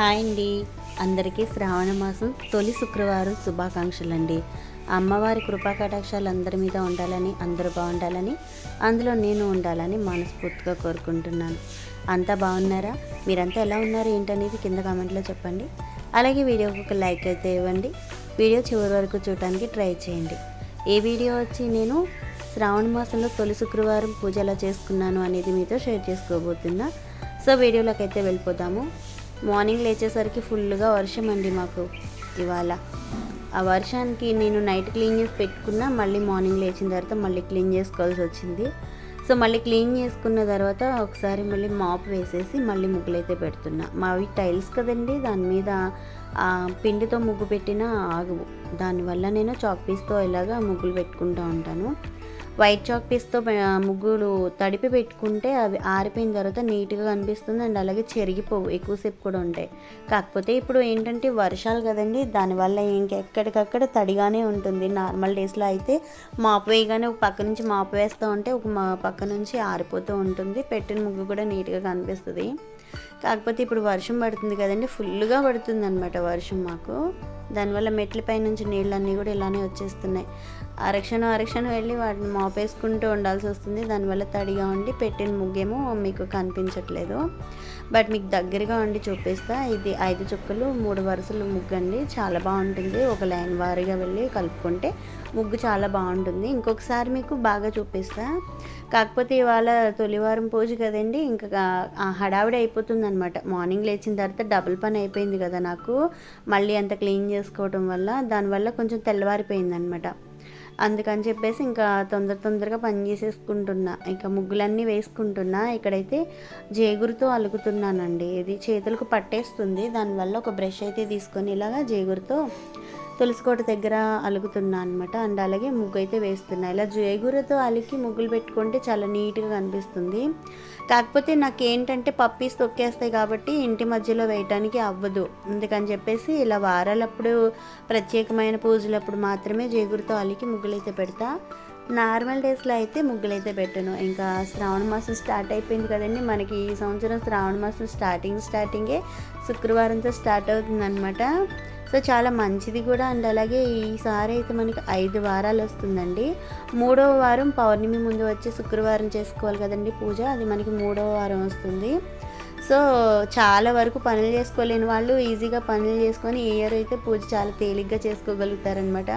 Hi అండి. అందరికీ శ్రావణ మాసం తొలి శుక్రవారం శుభాకాంక్షలు అండి అమ్మవారి కృపా కటాక్షాలు అందరి మీద ఉండాలని అందరూ బాగుండాలని అందులో నేను ఉండాలని మనస్ఫూర్తిగా కోరుకుంటున్నాను. అంతా బాగున్నారా? మీరంతా ఎలా ఉన్నారు ఏంటనేది కింద కామెంట్లో చెప్పండి. అలాగే వీడియోకి ఒక లైక్ అయితే ఇవ్వండి. వీడియో చివరి వరకు చూడటానికి ట్రై చేయండి. ఏ వీడియో వచ్చి నేను శ్రావణ మాసంలో తొలి శుక్రవారం పూజ ఎలా చేసుకున్నాను అనేది మీతో షేర్ చేసుకోబోతున్నా. సో వీడియోలోకి అయితే వెళ్ళిపోతాము మార్నింగ్ లేచేసరికి ఫుల్గా వర్షం అండి మాకు ఇవాళ. ఆ వర్షానికి నేను నైట్ క్లీన్ చేసి పెట్టుకున్నా మళ్ళీ మార్నింగ్ లేచిన తర్వాత మళ్ళీ క్లీన్ చేసుకోవాల్సి వచ్చింది. సో మళ్ళీ క్లీన్ చేసుకున్న తర్వాత ఒకసారి మళ్ళీ మాప్ వేసేసి మళ్ళీ ముగ్గులైతే పెడుతున్నా. మావి టైల్స్ కదండి దాని మీద ఆ, పిండితో ముగ్గు పెట్టినా ఆగవు. దానివల్ల నేను చాక్ పీస్తో ఇలాగా ముగ్గులు పెట్టుకుంటూ ఉంటాను. వైట్ చాక్ పీస్తో ముగ్గులు తడిపి పెట్టుకుంటే అవి ఆరిపోయిన తర్వాత నీట్గా కనిపిస్తుంది అండ్ అలాగే చెరిగిపోవు ఎక్కువసేపు కూడా ఉంటాయి. కాకపోతే ఇప్పుడు ఏంటంటే వర్షాలు కదండి దానివల్ల ఇంకెక్కడికక్కడ తడిగానే ఉంటుంది. నార్మల్ డేస్లో అయితే మాపు వేయగానే ఒక పక్క నుంచి మాపు వేస్తూ ఉంటే ఒక మా పక్క నుంచి ఆరిపోతూ ఉంటుంది. పెట్టిన ముగ్గు కూడా నీట్గా కనిపిస్తుంది. కాకపోతే ఇప్పుడు వర్షం పడుతుంది కదండి ఫుల్గా పడుతుంది అనమాట వర్షం మాకు. దానివల్ల మెట్లపై నుంచి నీళ్ళన్నీ కూడా ఇలానే వచ్చేస్తున్నాయి. అరక్షణ అరక్షణ వెళ్ళి వాటిని మోపేసుకుంటూ ఉండాల్సి వస్తుంది. దానివల్ల తడిగా ఉండి పెట్టిన ముగ్గేమో మీకు కనిపించట్లేదు. బట్ మీకు దగ్గరగా ఉండి చూపిస్తా. ఇది ఐదు చుక్కలు మూడు వరుసలు ముగ్గు అండి. చాలా బాగుంటుంది. ఒక లైన్ వారీగా వెళ్ళి కలుపుకుంటే ముగ్గు చాలా బాగుంటుంది. ఇంకొకసారి మీకు బాగా చూపిస్తా. కాకపోతే ఇవాళ తొలివారం పూజ కదండి ఇంకా హడావిడి అయిపోతుంది అనమాట మార్నింగ్ లేచిన తర్వాత డబుల్ పని అయిపోయింది కదా నాకు. మళ్ళీ అంత క్లీన్ చేసుకోవడం వల్ల దానివల్ల కొంచెం తెల్లవారిపోయింది అనమాట అందుకని చెప్పేసి ఇంకా తొందర తొందరగా పని చేసేసుకుంటున్నా. ఇంకా ముగ్గులన్నీ వేసుకుంటున్నా. ఇక్కడైతే జేగురుతో అలుకుతున్నానండి ఇది చేతులకు పట్టేస్తుంది. దానివల్ల ఒక బ్రష్ అయితే తీసుకొని ఇలాగా జేగురుతో తులసికోట దగ్గర అలుగుతున్నా అనమాట అండ్ అలాగే ముగ్గు అయితే వేస్తున్నా. ఇలా జేగురతో అలికి ముగ్గులు పెట్టుకుంటే చాలా నీట్గా కనిపిస్తుంది. కాకపోతే నాకు ఏంటంటే పప్పీస్ తొక్కేస్తాయి కాబట్టి ఇంటి మధ్యలో వేయటానికి అవ్వదు. అందుకని చెప్పేసి ఇలా వారాలప్పుడు ప్రత్యేకమైన పూజలప్పుడు మాత్రమే జేగురుతో అలికి ముగ్గులు అయితే పెడతా. నార్మల్ డేస్లో అయితే ముగ్గులు అయితే పెట్టను. ఇంకా శ్రావణ మాసం స్టార్ట్ అయిపోయింది కదండి. మనకి ఈ సంవత్సరం శ్రావణ మాసం స్టార్టింగ్ స్టార్టింగే. శుక్రవారంతో స్టార్ట్ అవుతుంది సో చాలా మంచిది కూడా. అండ్ అలాగే ఈసారి అయితే మనకి ఐదు వారాలు వస్తుందండి. మూడవ వారం పౌర్ణమి ముందు వచ్చి శుక్రవారం చేసుకోవాలి కదండి పూజ. అది మనకి మూడవ వారం వస్తుంది. సో చాలా వరకు పనులు చేసుకోలేని వాళ్ళు ఈజీగా పనులు చేసుకొని ఏ ఇయర్ అయితే పూజ చాలా తేలిగ్గా చేసుకోగలుగుతారనమాట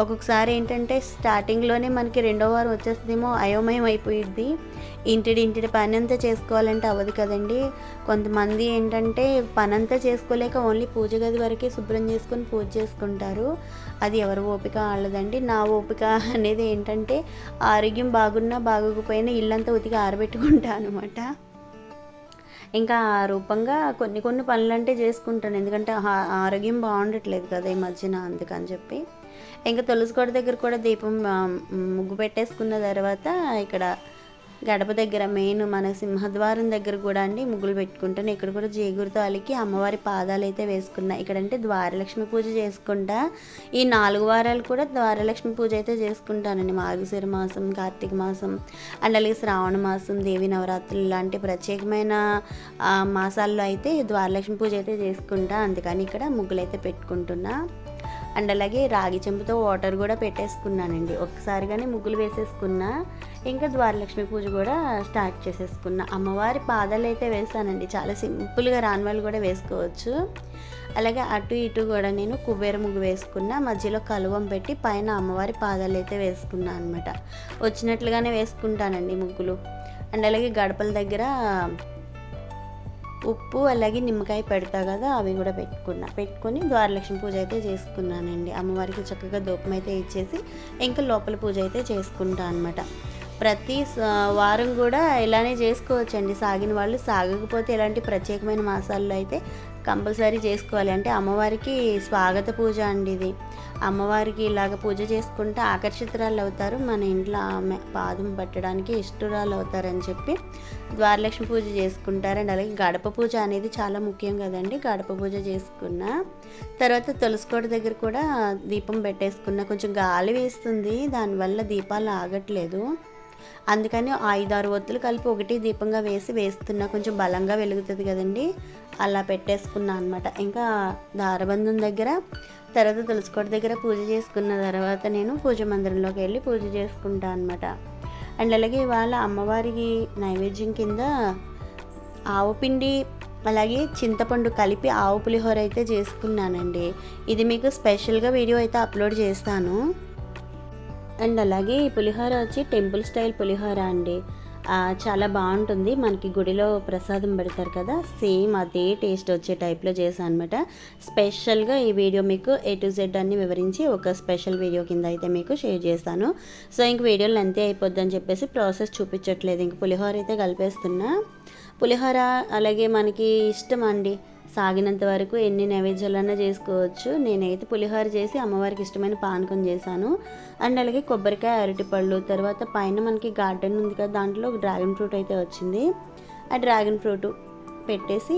ఒక్కొక్కసారి ఏంటంటే స్టార్టింగ్లోనే మనకి రెండో వారం వచ్చేస్తుందేమో అయోమయం అయిపోయిద్ది. ఇంటిడి ఇంటిడి పని అంతా చేసుకోవాలంటే అవ్వదు కదండి. కొంతమంది ఏంటంటే పని అంతా చేసుకోలేక ఓన్లీ పూజ గది వరకే శుభ్రం చేసుకొని పూజ చేసుకుంటారు. అది ఎవరి ఓపిక వాళ్ళదండి. నా ఓపిక అనేది ఏంటంటే ఆరోగ్యం బాగున్నా బాగోకపోయినా ఇల్లంతా ఉతికి ఆరబెట్టుకుంటా అనమాట ఇంకా ఆ రూపంగా కొన్ని కొన్ని పనులు అంటే చేసుకుంటాను. ఎందుకంటే ఆరోగ్యం బాగుండట్లేదు కదా ఈ మధ్యన అందుకని చెప్పి. ఇంకా తులసి కోట దగ్గర కూడా దీపం ముగ్గు పెట్టేసుకున్న తర్వాత ఇక్కడ గడప దగ్గర మెయిన్ మన సింహద్వారం దగ్గర కూడా అండి ముగ్గులు పెట్టుకుంటాను. ఇక్కడ కూడా జేగురుతో అలికి అమ్మవారి పాదాలు అయితే వేసుకున్నా. ఇక్కడంటే ద్వారలక్ష్మి పూజ చేసుకుంటా. ఈ నాలుగు వారాలు కూడా ద్వారలక్ష్మి పూజ అయితే చేసుకుంటానండి. మార్గశిర మాసం కార్తీక మాసం అండ్ అలాగే శ్రావణ మాసం దేవి నవరాత్రులు లాంటి ప్రత్యేకమైన మాసాల్లో అయితే ద్వారలక్ష్మి పూజ అయితే చేసుకుంటా. అందుకని ఇక్కడ ముగ్గులు అయితే పెట్టుకుంటున్నా. అండ్ అలాగే రాగి చెంబుతో వాటర్ కూడా పెట్టేసుకున్నానండి. ఒక్కసారిగానే ముగ్గులు వేసేసుకున్నా ఇంకా ద్వారలక్ష్మి పూజ కూడా స్టార్ట్ చేసేసుకున్నా. అమ్మవారి పాదాలు అయితే వేసానండి. చాలా సింపుల్గా రాని వాళ్ళు కూడా వేసుకోవచ్చు. అలాగే అటు ఇటు కూడా నేను కుబేర ముగ్గు వేసుకున్నా మధ్యలో కలువం పెట్టి పైన అమ్మవారి పాదాలు అయితే వేసుకున్నా అనమాట వచ్చినట్లుగానే వేసుకుంటానండి ముగ్గులు. అండ్ అలాగే గడపల దగ్గర ఉప్పు అలాగే నిమ్మకాయ పెడతా కదా అవి కూడా పెట్టుకున్నా. పెట్టుకొని ద్వారలక్ష్మి పూజ అయితే చేసుకున్నానండి. అమ్మవారికి చక్కగా దూపం అయితే ఇచ్చేసి ఇంకా లోపల పూజ అయితే చేసుకుంటా అనమాట ప్రతి వారం కూడా ఇలానే చేసుకోవచ్చండి. సాగిన వాళ్ళు సాగకపోతే ఇలాంటి ప్రత్యేకమైన మాసాల్లో అయితే కంపల్సరీ చేసుకోవాలి. అంటే అమ్మవారికి స్వాగత పూజ అండి ఇది. అమ్మవారికి ఇలాగ పూజ చేసుకుంటే ఆకర్షితురాలు అవుతారు. మన ఇంట్లో ఆమె పాదం పట్టడానికి ఇష్టరాలు అవుతారని చెప్పి ద్వారలక్ష్మి పూజ చేసుకుంటారండి. అలాగే గడప పూజ అనేది చాలా ముఖ్యం కదండి. గడప పూజ చేసుకున్న తర్వాత తులసికోట దగ్గర కూడా దీపం పెట్టేసుకున్న కొంచెం గాలి వేస్తుంది. దానివల్ల దీపాలు ఆగట్లేదు. అందుకని ఐదారు ఒత్తులు కలిపి ఒకటి దీపంగా వేసి వేస్తున్నా. కొంచెం బలంగా వెలుగుతుంది కదండి. అలా పెట్టేసుకున్నా అనమాట ఇంకా దారబంధం దగ్గర తర్వాత తులసికోట దగ్గర పూజ చేసుకున్న తర్వాత నేను పూజ మందిరంలోకి వెళ్ళి పూజ చేసుకుంటా అనమాట అండ్ అలాగే ఇవాళ అమ్మవారికి నైవేద్యం కింద ఆవు పిండి అలాగే చింతపండు కలిపి ఆవు పులిహోర అయితే చేసుకున్నానండి. ఇది మీకు స్పెషల్గా వీడియో అయితే అప్లోడ్ చేస్తాను. అండ్ అలాగే ఈ పులిహోర వచ్చి టెంపుల్ స్టైల్ పులిహోర అండి. చాలా బాగుంటుంది. మనకి గుడిలో ప్రసాదం పెడతారు కదా సేమ్ అదే టేస్ట్ వచ్చే టైప్లో చేశాను అనమాట స్పెషల్గా ఈ వీడియో మీకు ఏ టు జెడ్ అన్ని వివరించి ఒక స్పెషల్ వీడియో కింద అయితే మీకు షేర్ చేస్తాను. సో ఇంక వీడియోలో ఎంతే అయిపోద్ది అని చెప్పేసి ప్రాసెస్ చూపించట్లేదు. ఇంక పులిహోర అయితే కలిపేస్తున్నా. పులిహోర అలాగే మనకి ఇష్టం అండి. సాగినంత వరకు ఎన్ని నైవేద్యాలన్నా చేసుకోవచ్చు. నేనైతే పులిహోర చేసి అమ్మవారికి ఇష్టమైన పానకం చేశాను. అండ్ అలాగే కొబ్బరికాయ అరటిపళ్ళు తర్వాత పైన మనకి గార్డెన్ ఉంది కదా దాంట్లో ఒక డ్రాగన్ ఫ్రూట్ అయితే వచ్చింది. ఆ డ్రాగన్ ఫ్రూట్ పెట్టేసి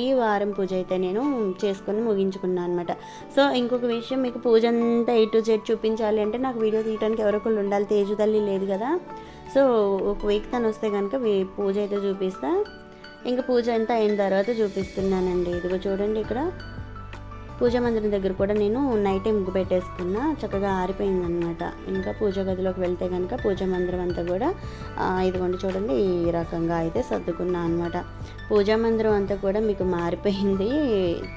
ఈ వారం పూజ అయితే నేను చేసుకొని ముగించుకున్నాను అనమాట సో ఇంకొక విషయం మీకు పూజ అంతా ఏ టు జెడ్ చూపించాలి అంటే నాకు వీడియో తీయడానికి ఎవరో ఒకళ్ళు ఉండాలి తేజు తల్లి లేదు కదా. సో ఒక వీక్ తను వస్తే కనుక పూజ అయితే చూపిస్తా. ఇంకా పూజ అంతా అయిన తర్వాత చూపిస్తున్నానండి. ఇదిగో చూడండి ఇక్కడ. పూజ మందిరం దగ్గర కూడా నేను నైట్ ముగ్గు పెట్టేసుకున్నా. చక్కగా ఆరిపోయిందనమాట ఇంకా పూజ గదిలోకి వెళ్తే కనుక పూజ మందిరం అంతా కూడా ఇదిగోండి చూడండి ఈ రకంగా అయితే సర్దుకున్నా అనమాట పూజా మందిరం అంతా కూడా మీకు మారిపోయింది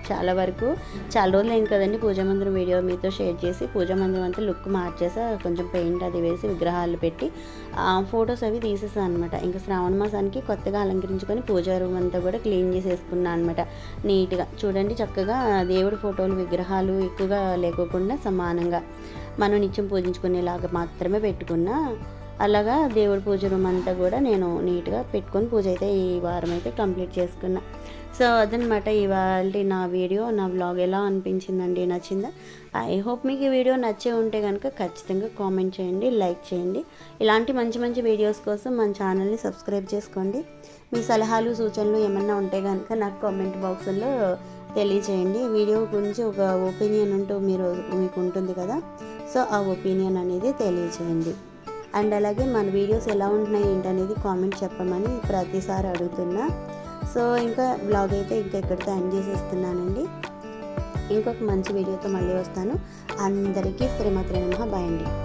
చాలా వరకు. చాలా రోజులు అయింది కదండి పూజా మందిరం వీడియో మీతో షేర్ చేసి పూజా మందిరం అంతా లుక్ మార్చేసా కొంచెం పెయింట్ అది వేసి విగ్రహాలు పెట్టి ఫొటోస్ అవి తీసేసాను అనమాట ఇంకా శ్రావణ మాసానికి కొత్తగా అలంకరించుకొని పూజా రూమ్ అంతా కూడా క్లీన్ చేసేసుకున్నాను అనమాట నీట్గా. చూడండి చక్కగా దేవుడి ఫోటోలు విగ్రహాలు ఎక్కువగా లేకోకుండా సమానంగా మనం నిత్యం పూజించుకునేలాగా మాత్రమే పెట్టుకున్నా అలాగా దేవుడి పూజ రూమ్ అంతా కూడా నేను నీట్గా పెట్టుకొని పూజ అయితే ఈ వారం అయితే కంప్లీట్ చేసుకున్నా. సో అదనమాట ఇవాళ నా వీడియో నా వ్లాగ్ ఎలా అనిపించిందండి నచ్చిందా? ఐ హోప్ మీకు ఈ వీడియో నచ్చే ఉంటే కనుక ఖచ్చితంగా కామెంట్ చేయండి లైక్ చేయండి. ఇలాంటి మంచి మంచి వీడియోస్ కోసం మన ఛానల్ని సబ్స్క్రైబ్ చేసుకోండి. మీ సలహాలు సూచనలు ఏమన్నా ఉంటే కనుక నాకు కామెంట్ బాక్స్లో తెలియజేయండి. వీడియో గురించి ఒక ఒపీనియన్ అంటూ మీరు మీకు ఉంటుంది కదా? సో ఆ ఒపీనియన్ అనేది తెలియజేయండి. అండ్ అలాగే మన వీడియోస్ ఎలా ఉంటున్నాయి ఏంటనేది కామెంట్ చెప్పమని ప్రతిసారి అడుగుతున్నా. సో ఇంకా బ్లాగ్ అయితే ఇంకా ఇక్కడితో ఎండ్ చేసేస్తున్నానండి. ఇంకొక మంచి వీడియోతో మళ్ళీ వస్తాను. అందరికీ శ్రీమతి నమ. బాయ్ అండి.